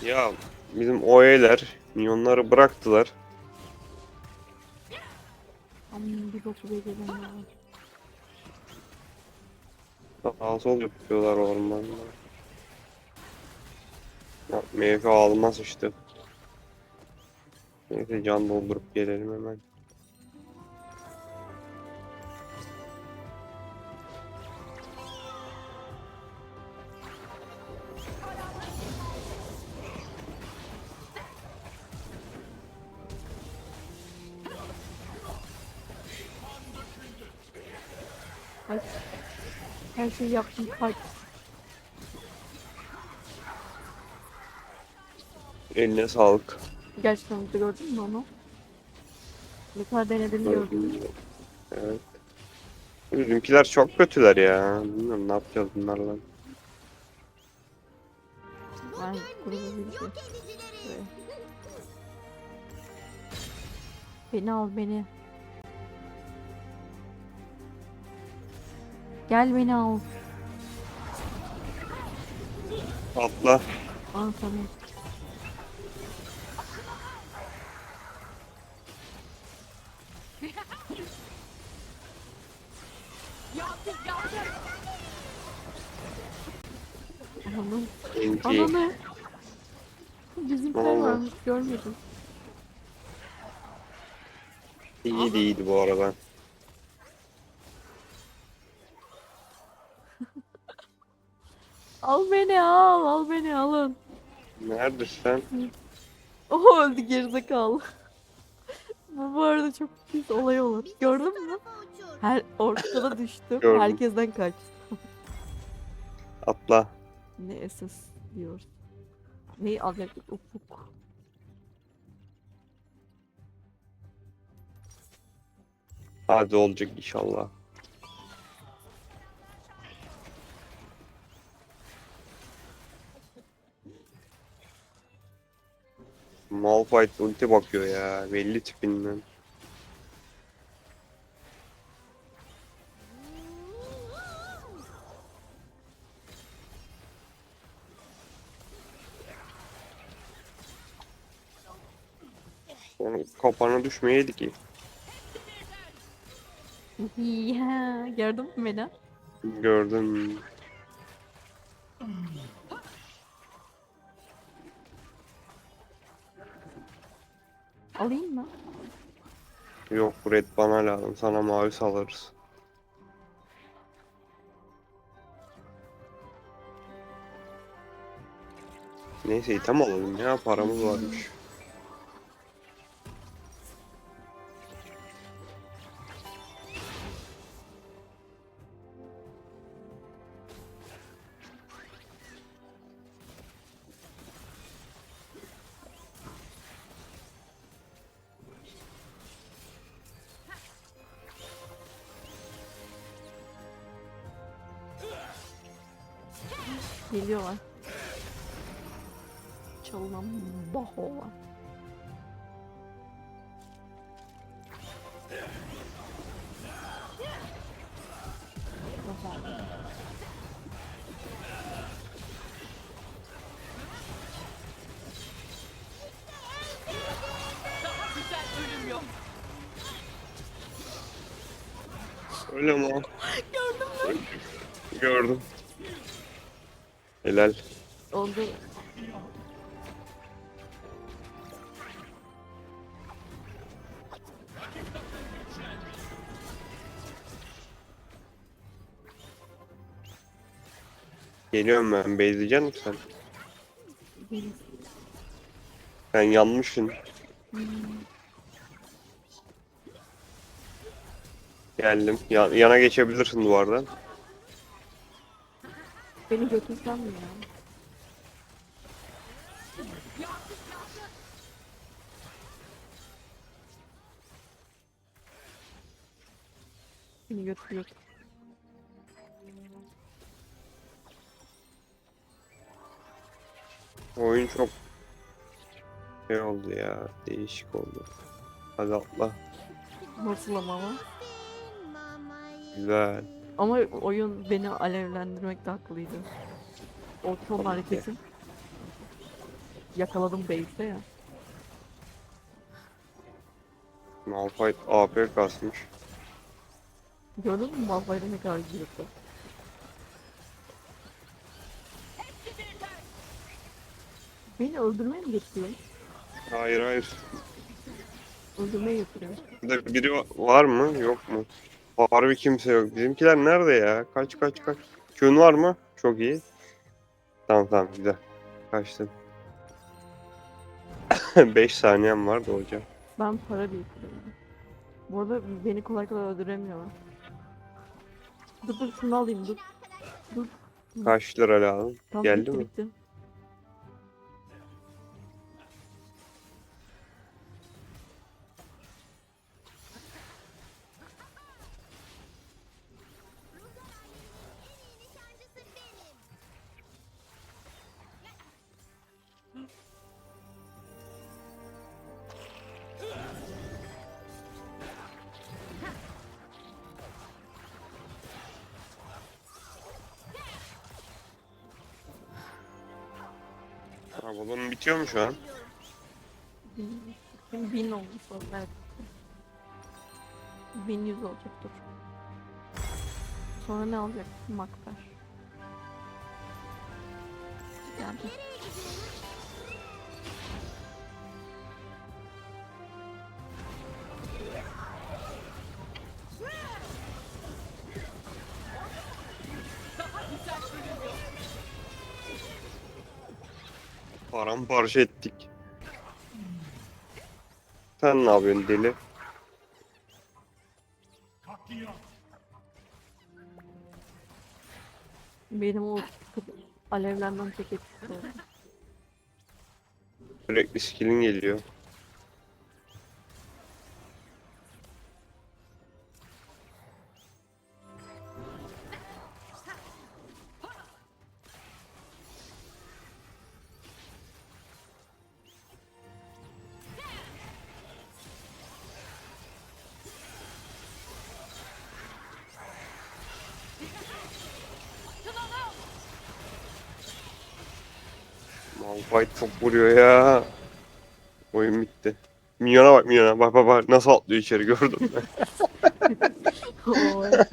Ya bizim OE'ler minyonları bıraktılar. Aman bir boku becerem ya. Sağ sol yapıyorlar ormanda. Ya, meyve almaz işte. Neyse can doldurup gelelim hemen. Kaç. Her şeyi yaptım kaç. Eline sağlık. Gerçekten de gördün mü onu? Ne kadar denediğini gördün. Evet. Bizimkiler çok kötüler ya. Bilmiyorum ne yapacağız bunlarla. Ben grubu bir şey. Beni al beni. Gel beni al. Atla. Al sana. Ananı. Ananı. Bizimkiler Oldu. varmış görmedim. İyiydi iyiydi bu arada. Al beni al, al beni alın. Neredesin sen? Oho öldü gerizekalı. Bu bu arada çok pis olay olur. Gördün mü? Her ortada düştüm. Gördüm. Herkesten kaç. Atla. Ne esas diyoruz. Neyi alacaktık ufuk. Hadi olacak inşallah. Malphite ulti bakıyor ya. Belli tipinden. Onun kapağına düşmeyeydi ki. Ya, gördün mü beni? Gördüm. Alayım mı? Yok red bana lazım. Sana mavi salarız. Neyse item alalım ya. Paramız varmış. Geliyorlar. Çalınan baho var. Öyle mi? Gördün mü? Gördüm. Helal. Oldu. Geliyorum ben. Bezleyecek misin sen? Benim. Sen yanmışsın. Geldim. Ya- yana geçebilirsin duvardan. Beni götürsen mi ya? Beni götür götür. Oyun çok şey oldu ya. Değişik oldu. Hadi atla. Nasıl ama? Güzel. Ama oyun beni alevlendirmekte haklıydı. O son hareketin. yakaladım base'de ya. Malphite AP kasmış. Gördün mü Malphite'e ne kadar girdi? Beni öldürmeye mi getiriyor? Hayır hayır. Öldürmeye getiriyor. Burada biri va- var mı? Yok mu? Harbi kimse yok. Bizimkiler nerede ya? Kaç kaç kaç. Q'un var mı? Çok iyi. Tamam tamam güzel. Kaçtın. 5 saniyem vardı hocam. Ben para biriktiriyorum. Bu arada beni kolay kolay öldüremiyorlar. Dur dur şunu alayım dur. Dur. Kaç lira lazım? Tamam, Geldi bitti, mi? Bitti. Ha, balon bitiyor mu şu an? Şimdi bin olmuş oldu evet. Bin yüz olacak dur. Sonra ne olacak? Makber. Geldi. Paramparça ettik. Sen ne yapıyorsun deli? Benim o alevlerden tek etkisi oldu. Sürekli skill'in geliyor. Malphite çok vuruyor ya. Oyun bitti. Minyona bak minyona. Bak bak bak nasıl atlıyor içeri? Oo, evet.